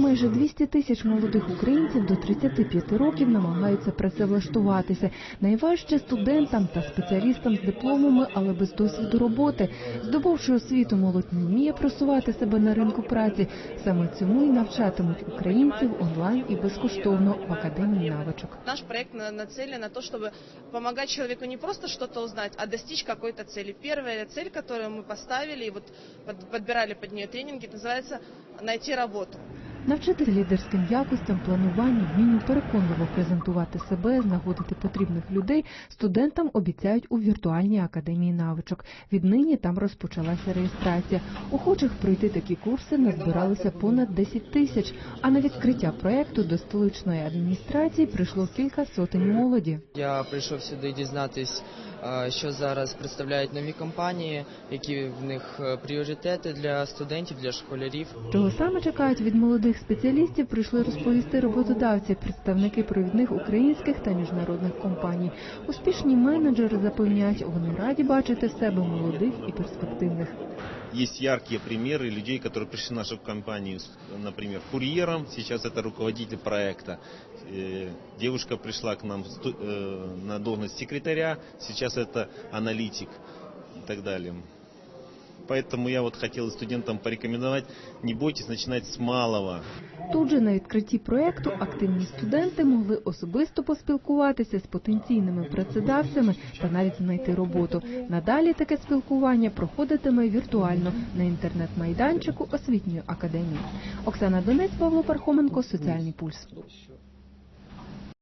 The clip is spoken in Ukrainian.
майже 200 тисяч молодих українців до 35 років намагаються працевлаштуватися. Найважче студентам та спеціалістам з дипломами, але без досвіду роботи. Здобувши освіту, молодь не вміє просувати себе на ринку праці. Саме цьому і навчатимуть українців онлайн і безкоштовно в академії навичок. Наш проект на- нацелен на то, чтобы помогать человеку не просто что-то узнать, а достичь какой-то цели. Первая цель, которую мы поставили и вот под- подбирали под нее тренинги, называется «Найти работу». Навчити лідерським якостям, плануванню, вмінню переконливо презентувати себе, знаходити потрібних людей студентам обіцяють у віртуальній академії навичок. Віднині там розпочалася реєстрація. Охочих пройти такі курси назбиралося понад 10 тисяч. А на відкриття проекту до столичної адміністрації прийшло кілька сотень молоді. Я прийшов сюди дізнатись, е, що зараз представляють нові компанії, які в них е, пріоритети для студентів, для школярів. Чого саме чекають від молодих спеціалістів, прийшли розповісти роботодавці, представники провідних українських та міжнародних компаній. Успішні менеджери запевняють, вони раді бачити в себе молодих і перспективних. Есть яркие примеры людей, которые пришли в нашу компанию, с, например, курьером, сейчас это руководитель проекта. Э, Девушка пришла к нам сту- э, на должность секретаря, сейчас это аналитик и так далее. Поэтому я вот хотел студентам порекомендовать, не бойтесь начинать с малого. Тут же на відкритті проекту активні студенти могли особисто поспілкуватися з потенційними працедавцями та навіть знайти роботу. Надалі таке спілкування проходитиме віртуально на інтернет-майданчику освітньої академії. Оксана Донець, Павло Пархоменко, Соціальний пульс.